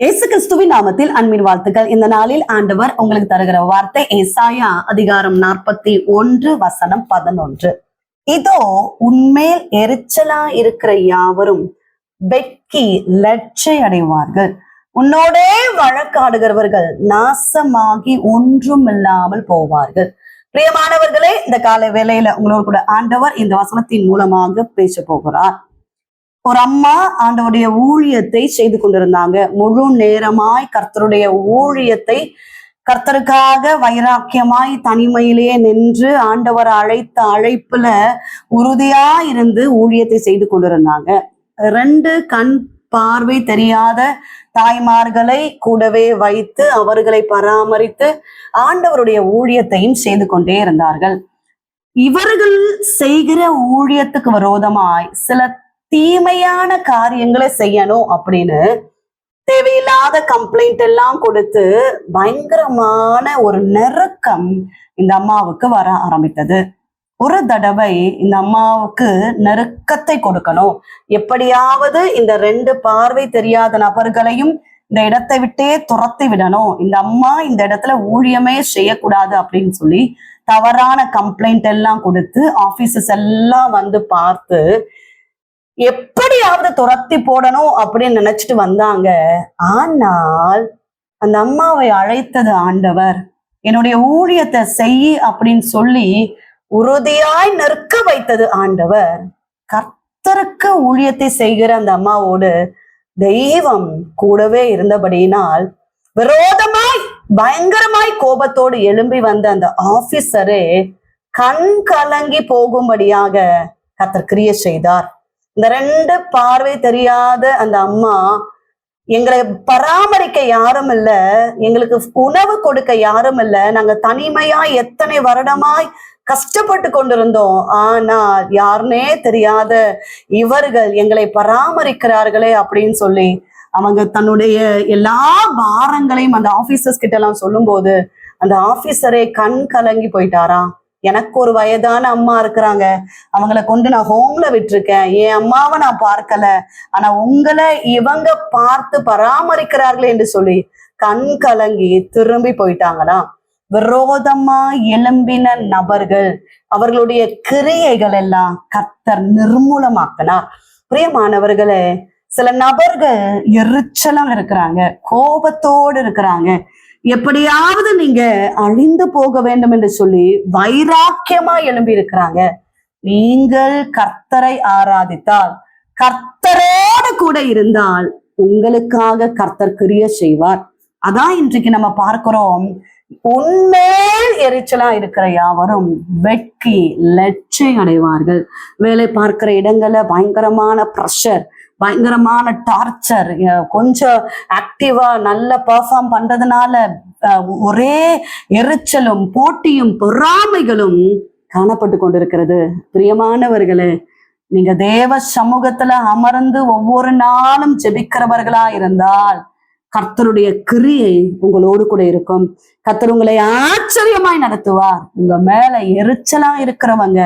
இயேசு கிறிஸ்துவின் நாமத்தில் அன்பின் வாழ்த்துக்கள். இந்த நாளில் ஆண்டவர் உங்களுக்கு தருகிற வார்த்தை ஏசாயா அதிகாரம் நாற்பத்தி ஒன்று வசனம் பதினொன்று. இதோ உண்மையில் எரிச்சலா இருக்கிற யாவரும் வெட்கி லட்சை அடைவார்கள் உன்னோடே வழக்காடுகிறவர்கள் நாசமாகி ஒன்றும் இல்லாமல் போவார்கள். பிரியமானவர்களே இந்த காலை வேலையில உங்களோட கூட ஆண்டவர் இந்த வசனத்தின் மூலமாக பேச போகிறார். ஒரு அம்மா ஆண்டவருடைய ஊழியத்தை செய்து கொண்டிருந்தாங்க. முழு நேரமாய் கர்த்தருடைய ஊழியத்தை கர்த்தருக்காக வைராக்கியமாய் தனிமையிலேயே நின்று ஆண்டவர் அழைத்த அழைப்புல உறுதியா இருந்து ஊழியத்தை செய்து கொண்டிருந்தாங்க. ரெண்டு கண் பார்வை தெரியாத தாய்மார்களை கூடவே வைத்து அவர்களை பராமரித்து ஆண்டவருடைய ஊழியத்தையும் செய்து கொண்டே இருந்தார்கள். இவர்கள் செய்கிற ஊழியத்துக்கு விரோதமாய் சில தீமையான காரியங்களை செய்யணும் அப்படின்னு தேவையில்லாத கம்ப்ளைண்ட் எல்லாம் கொடுத்து பயங்கரமான ஒரு நெருக்கம் இந்த அம்மாவுக்கு வர ஆரம்பித்தது. ஒரு தடவை இந்த அம்மாவுக்கு நெருக்கத்தை கொடுக்கணும். எப்படியாவது இந்த ரெண்டு பார்வை தெரியாத நபர்களையும் இந்த இடத்தை விட்டே துரத்தி விடணும். இந்த அம்மா இந்த இடத்துல ஊழியமே செய்யக்கூடாது அப்படின்னு சொல்லி தவறான கம்ப்ளைண்ட் எல்லாம் கொடுத்து ஆபீசஸ் எல்லாம் வந்து பார்த்து எப்படியாவது துரத்தி போடணும் அப்படின்னு நினைச்சிட்டு வந்தாங்க. ஆனால் அந்த அம்மாவை அழைத்தது ஆண்டவர். என்னுடைய ஊழியத்தை செய் அப்படின்னு சொல்லி உறுதியாய் நிற்க வைத்தது ஆண்டவர். கர்த்தருக்கு ஊழியத்தை செய்கிற அந்த அம்மாவோடு தெய்வம் கூடவே இருந்தபடியினால் விரோதமாய் பயங்கரமாய் கோபத்தோடு எழும்பி வந்த அந்த ஆபீசரே கண் கலங்கி போகும்படியாக கத்தர் கிரிய செய்தார். இந்த ரெண்டு பார்வை தெரியாத அந்த அம்மா எங்களை பராமரிக்க யாரும் இல்ல எங்களுக்கு உணவு கொடுக்க யாரும் இல்ல. நாங்க தனிமையா எத்தனை வருடமாய் கஷ்டப்பட்டு கொண்டிருந்தோம். ஆனால் யாருனே தெரியாத இவர்கள் எங்களை பராமரிக்கிறார்களே அப்படின்னு சொல்லி அவங்க தன்னுடைய எல்லா பாரங்களையும் அந்த ஆபீசர்ஸ் கிட்ட எல்லாம் சொல்லும்போது அந்த ஆபீசரே கண் கலங்கி போயிட்டாராம். எனக்கு ஒரு வயதான அம்மா இருக்கிறாங்க. அவங்கள கொண்டு நான் ஹோம்ல விட்டிருக்கேன். என் அம்மாவை நான் பார்க்கல. ஆனா உங்களை இவங்க பார்த்து பராமரிக்கிறார்களே என்று சொல்லி கண் கலங்கி திரும்பி போயிட்டாங்களா விரோதமா எழும்பின நபர்கள் அவர்களுடைய கிரியைகள் எல்லாம் கத்தர் நிர்மூலமாக்கினார். பிரியமானவர்களே சில நபர்கள் எரிச்சலம் இருக்கிறாங்க கோபத்தோடு இருக்கிறாங்க. எப்படியாவது நீங்க அழிந்து போக வேண்டும் என்று சொல்லி வைராக்கியமா எழும்பி இருக்கிறாங்க. நீங்கள் கர்த்தரை ஆராதித்தால் கர்த்தரோடு கூட இருந்தால் உங்களுக்காக கர்த்தர் கிரிய செய்வார். அதான் இன்றைக்கு நம்ம பார்க்கிறோம். உண்மையில் எரிச்சலா இருக்கிற யாவரும் வெட்கி லட்சை அடைவார்கள். வேலை பார்க்கிற இடங்கள்ல பயங்கரமான ப்ரெஷர் பயங்கரமான டார்ச்சர் கொஞ்சம் ஆக்டிவா நல்ல பெர்ஃபார்ம் பண்றதுனால ஒரே எரிச்சலும் போட்டியும் பொறாமைகளும் காணப்பட்டு கொண்டிருக்கிறது. பிரியமானவர்களே நீங்க தேவ சமூகத்துல அமர்ந்து ஒவ்வொரு நாளும் ஜெபிக்கிறவர்களா இருந்தால் கர்த்தருடைய கிரியை உங்களோடு கூட இருக்கும். கர்த்தர் உங்களை ஆச்சரியமாய் நடத்துவார். உங்க மேல எரிச்சலா இருக்கிறவங்க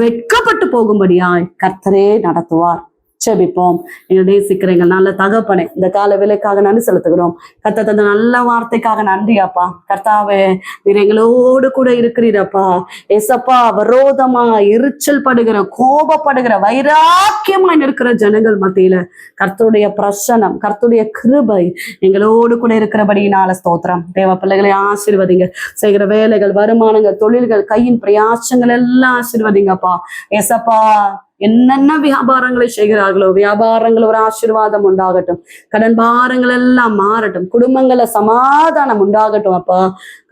வெட்கப்பட்டு போகும்படியாய் கர்த்தரே நடத்துவார். செபிப்போம் எங்கள் நேசிக்கிற நல்ல தகப்பனை இந்த கால விலைக்காக நன்றி செலுத்துகிறோம். கத்த தந்த நல்ல வார்த்தைக்காக நன்றி அப்பா. கர்த்தாவே நீர் எங்களோடு கூட இருக்கிறீரப்பா எசப்பா விரோதமா எரிச்சல் படுகிற கோபப்படுகிற வைராக்கியமாய் நிற்கிற ஜனங்கள் மத்தியில கர்த்தருடைய பிரசனம் கர்த்தருடைய கிருபை எங்களோடு கூட இருக்கிறபடியினால ஸ்தோத்திரம். தேவ பிள்ளைகளை ஆசீர்வதிங்க. செய்கிற வேலைகள் வருமானங்கள் தொழில்கள் கையின் பிரயாசங்கள் எல்லாம் ஆசீர்வதிங்கப்பா எசப்பா என்னென்ன வியாபாரங்களை செய்கிறார்களோ வியாபாரங்கள் ஒரு ஆசீர்வாதம் உண்டாகட்டும். கடன் பாரங்கள் எல்லாம் மாறட்டும். குடும்பங்கள சமாதானம் உண்டாகட்டும் அப்பா.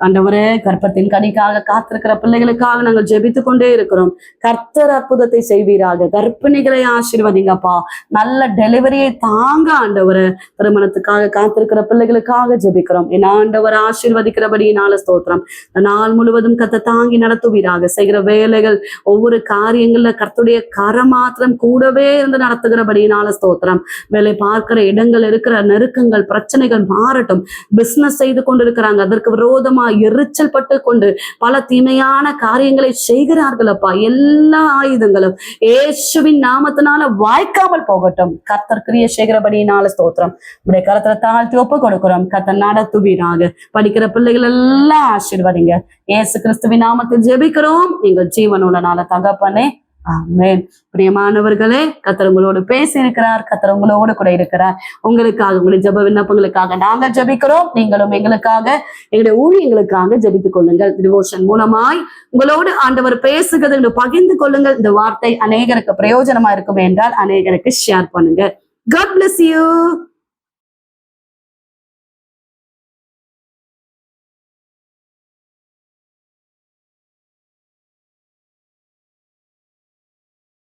ஆண்டவரே கற்பத்தின் கனிக்காக காத்திருக்கிற பிள்ளைகளுக்காக நாங்கள் ஜெபித்து கொண்டே இருக்கிறோம். கர்த்தர் அற்புதத்தை செய்வீராக. கர்ப்பிணிகளை ஆசீர்வதிங்கப்பா நல்ல டெலிவரியை தாங்க ஆண்டவரை. திருமணத்துக்காக காத்திருக்கிற பிள்ளைகளுக்காக ஜெபிக்கிறோம். என் ஆண்டவர் ஆசீர்வதிக்கிறபடியினால ஸ்தோத்திரம். நாள் முழுவதும் கத்தை தாங்கி நடத்துவீராக. செய்கிற வேலைகள் ஒவ்வொரு காரியங்கள்ல கர்த்துடைய கார மாத்திரம் கூடவே இருந்து நடத்துகிறபடியினால ஸ்தோத்திரம். வேலை பார்க்கிற இடங்கள் இருக்கிற நெருக்கங்கள் பிரச்சனைகள் மாறட்டும். பிசினஸ் செய்து கொண்டிருக்கிறாங்க. அதற்கு விரோதமா எரிச்சல் பட்டு கொண்டு பல தீமையான காரியங்களை செய்கிறார்கள் அப்பா. எல்லா ஆயுதங்களும் ஏசுவின் நாமத்தினால வாய்க்காமல் போகட்டும். கர்த்தர் கிரிய ஸ்தோத்திரம். உடைய கருத்துல தாழ்த்தி ஒப்பு கொடுக்கிறோம். கர்த்தர் நடத்துவீராக. படிக்கிற பிள்ளைகள் எல்லாம் ஆசீர்வதிங்க. ஏசு கிறிஸ்துவின் நாமத்தில் ஜெபிக்கிறோம். எங்கள் ஜீவனுள்ள நாள தகப்பனே ஆமேன். பிரியமானவர்களே கத்தர் உங்களோடு பேசி கத்தர் உங்களோடு கூட இருக்கிறார். உங்களுக்காக உங்களுடைய ஜெப விண்ணப்பங்களுக்காக நாங்க ஜெபிக்கிறோம். நீங்களும் எங்களுக்காக எங்களுடைய ஊழியங்களுக்காக ஜபித்துக் கொள்ளுங்கள். டிவோஷன் மூலமாய் உங்களோடு ஆண்டவர் பேசுகிறது என்று பகிர்ந்து கொள்ளுங்கள். இந்த வார்த்தை அநேகருக்கு பிரயோஜனமா இருக்கும் என்றால் அநேகருக்கு ஷேர் பண்ணுங்க. God bless you